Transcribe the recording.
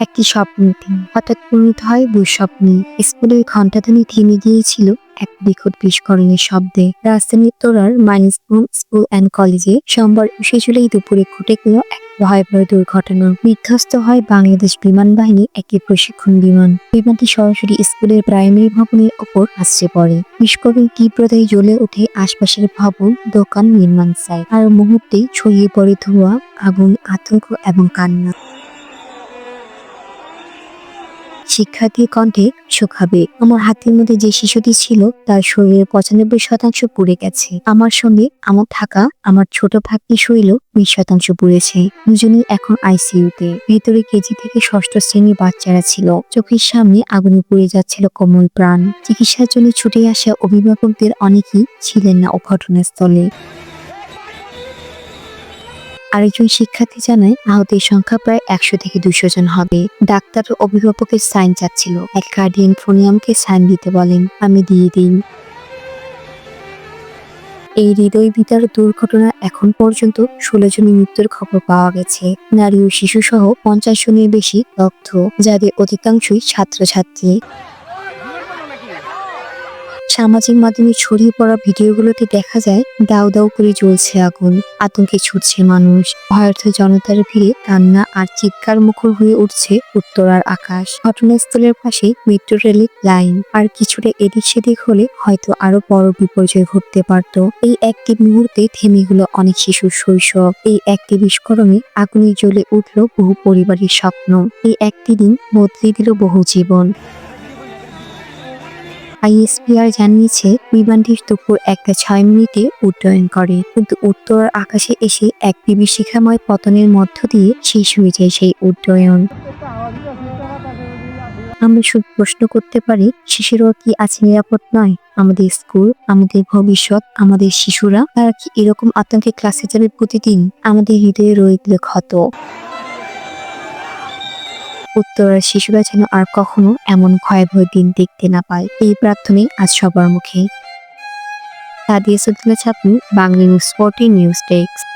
একটি স্বপ্ন স্বপ্নতে হঠাৎ পরিণত হয় দুঃস্বপ্নে। স্কুলের ঘণ্টাধ্বনি থেমে গিয়েছিল। এক বিকট বিস্ফোরণের শব্দে রাজধানীর তোরার মাইনাস স্কুল অ্যান্ড কলেজে সোমবার উনিশে জুলাই দুপুরে ঘটে গেল এক ভয়াবহ দুর্ঘটনা। বিধ্বস্ত হয় বাংলাদেশ বিমান বাহিনী একটি প্রশিক্ষণ বিমান। বিমানটি সরাসরি স্কুলের প্রাইমারি ভবনের ওপর আসছে পড়ে। বিস্ফোরণের তীব্রতায় জ্বলে ওঠে আশপাশের ভবন, দোকান নির্মাণ সাইট আর মুহূর্তে ছড়িয়ে পড়ে ধোঁয়া, আগুন, আতঙ্ক এবং কান্না। শিক্ষার্থীর কণ্ঠে শোকাবে আমার হাতের মধ্যে যে শিশুটি ছিল, তার শরীরের পঁচানব্বই শতাংশ পুড়ে গেছে। আমার সঙ্গে আমার থাকা, আমার ছোট ভাগ্যি শরীর বিশ শতাংশ পুড়েছে। দুজনেই এখন আইসিইউতে। ভেতরে কেজি থেকে ষষ্ঠ শ্রেণির বাচ্চারা ছিল। চোখের সামনে আগুনে পুড়ে যাচ্ছিল কোমল প্রাণ। চিকিৎসার জন্য ছুটে আসা অভিভাবকদের অনেকেই ছিলেন না ও ঘটনাস্থলে আরেকজন শিক্ষার্থী জানায়, আহতের সংখ্যা প্রায় একশো থেকে দুশো জন হবে। ডাক্তার অভিভাবকের সাইন চাচ্ছিল। এক গার্ডিয়ান ফোনিয়ামকে সাইন দিতে বলেন, আমি দিয়ে দিন এই হৃদয় বিতার দুর্ঘটনা এখন পর্যন্ত ষোলো জনের মৃত্যুর খবর পাওয়া গেছে। নারী ও শিশু সহ পঞ্চাশ জনের বেশি দগ্ধ, যাদের অধিকাংশই ছাত্রছাত্রী। সামাজিক মাধ্যমে ছড়িয়ে পড়া ভিডিওগুলোতে দেখা যায় দাউ দাউ করে জ্বলছে আগুন, আতঙ্কে ছুটছে মানুষ। ভয়ার্থ জনতার ভিড়ে কান্না আর চিৎকার মুখর হয়ে উঠছে উত্তরার আকাশ। ঘটনাস্থলের পাশে মেট্রো রেলের লাইন। আর কিছুটা এদিক সেদিক হলে হয়তো আরও বড় বিপর্যয় ঘটতে পারত। এই একটি মুহূর্তে থেমে গেল অনেক শিশুর শৈশব। এই একটি বিস্ফোরণে আগুনে জ্বলে উঠল বহু পরিবারের স্বপ্ন। এই একটি দিন বদলে দিল বহু জীবন। আইএসপিআর জানিয়েছে বিমানটি দুপুর একটা ছয় মিনিটে উড্ডয়ন করে। কিন্তু উত্তর আকাশে এসে এক বিভীষিকাময় পতনের মধ্য দিয়ে শেষ হয়ে যায় সেই উড্ডয়ন। আমরা শুধু প্রশ্ন করতে পারি, শিশুরাও কি আছে নিরাপদ নয়? আমাদের স্কুল, আমাদের ভবিষ্যৎ, আমাদের শিশুরা, তারা কি এরকম আতঙ্কে ক্লাসে যাবে প্রতিদিন? আমাদের হৃদয়ে রয়ে ক্ষত। উত্তরার শিশুরা যেন আর কখনো এমন ভয়াবহ দিন দেখতে না পায়। এই প্রার্থনাই আজ সবার মুখে। সাদিয়া সুদিনা ছাপনি Bangla news fourteen news desk